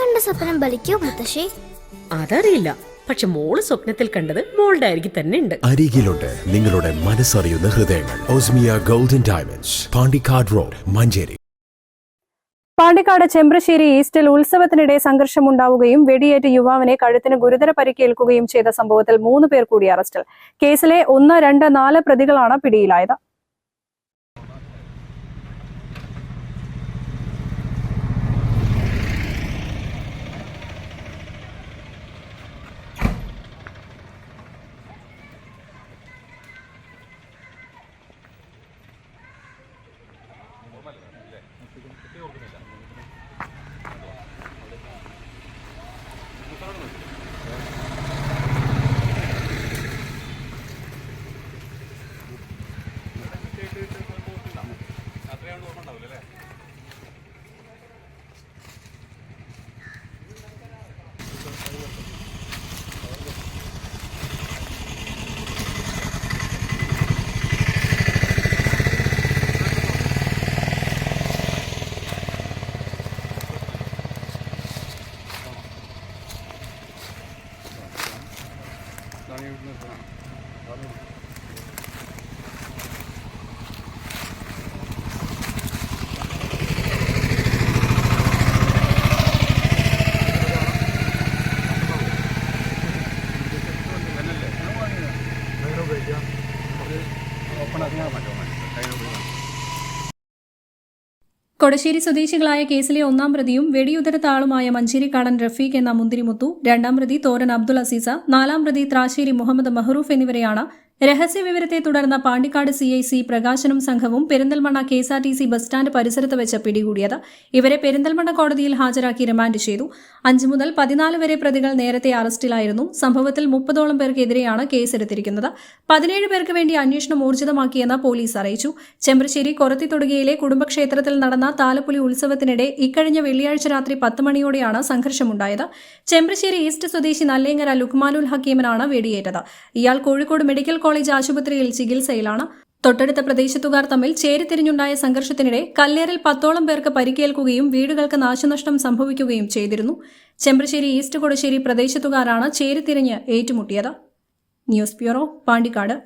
കണ്ട സ്വപ്നം ബലിക്കോ മുത്തശ്ശി? അതറിയില്ല. പക്ഷെ മോൾ സ്വപ്നത്തിൽ കണ്ടത് മോളുടെ അരികിൽ തന്നെ ഉണ്ട്. അരികിലുണ്ട് നിങ്ങളുടെ മനസ്സറിയുന്ന ഹൃദയങ്ങൾ. Osmia golden diamonds Pandikkad road Manjeri. Pandikkad Chembrassery ഈസ്റ്റിൽ ഉത്സവത്തിനിടെ സംഘർഷമുണ്ടാവുകയും വെടിയേറ്റ് യുവാവിനെ കഴുത്തിന് ഗുരുതര പരിക്കേൽക്കുകയും ചെയ്ത സംഭവത്തിൽ മൂന്ന് പേർ കൂടി അറസ്റ്റിൽ. കേസിലെ ഒന്ന് രണ്ട് നാല് പ്രതികളാണ് പിടിയിലായത്. organizacji. ഓപ്പൺ അറിയാൻ പറ്റുമോ കൊടശ്ശേരി സ്വദേശികളായ കേസിലെ ഒന്നാം പ്രതിയും വെടിയുതിർത്ത ആളുമായ മഞ്ചേരിക്കാടൻ റഫീഖ് എന്ന മുന്തിരിമുത്തു രണ്ടാം പ്രതി തോരൻ അബ്ദുൾ അസീസ നാലാം പ്രതി ത്രാശ്ശേരി മുഹമ്മദ് മഹറൂഫ് എന്നിവരെയാണ് രഹസ്യവിവരത്തെ തുടർന്ന് പാണ്ടിക്കാട് സി ഐ സി പ്രകാശനും സംഘവും Perinthalmanna K S R T C bus stand പരിസരത്ത് വെച്ച് പിടികൂടിയത്. ഇവരെ പെരിന്തൽമണ്ണ കോടതിയിൽ ഹാജരാക്കി റിമാൻഡ് ചെയ്തു. അഞ്ചു മുതൽ പതിനാല് വരെ പ്രതികൾ നേരത്തെ അറസ്റ്റിലായിരുന്നു. സംഭവത്തിൽ മുപ്പതോളം പേർക്കെതിരെയാണ് കേസെടുത്തിരിക്കുന്നത്. പതിനേഴ് പേർക്ക് വേണ്ടി അന്വേഷണം ഊർജിതമാക്കിയെന്ന് പോലീസ് അറിയിച്ചു. ചെമ്പ്രശ്ശേരി കൊറത്തിത്തൊടുകയിലെ കുടുംബക്ഷേത്രത്തിൽ നടന്ന താലപ്പുലി ഉത്സവത്തിനിടെ ഇക്കഴിഞ്ഞ വെള്ളിയാഴ്ച രാത്രി പത്ത് മണിയോടെയാണ് സംഘർഷമുണ്ടായത്. ചെമ്പ്രശ്ശേരി ഈസ്റ്റ് സ്വദേശി നല്ലേങ്ങര ലുക്മാനുൽ ഹക്കീമിനാണ് വെടിയേറ്റത്. ഇയാൾ കോഴിക്കോട് മെഡിക്കൽ കോളേജ് ആശുപത്രിയിൽ ചികിത്സയിലാണ്. തൊട്ടടുത്ത പ്രദേശത്തുകാർ തമ്മിൽ ചേരിതിരിഞ്ഞുണ്ടായ സംഘർഷത്തിനിടെ കല്ലേറിൽ പത്തോളം പേർക്ക് പരിക്കേൽക്കുകയും വീടുകൾക്ക് നാശനഷ്ടം സംഭവിക്കുകയും ചെയ്തിരുന്നു. ചെമ്പ്രശ്ശേരി ഈസ്റ്റ് കൊടശ്ശേരി പ്രദേശത്തുകാരാണ് ചേരിതിരിഞ്ഞ് ഏറ്റുമുട്ടിയത്. News bureau Pandikkad.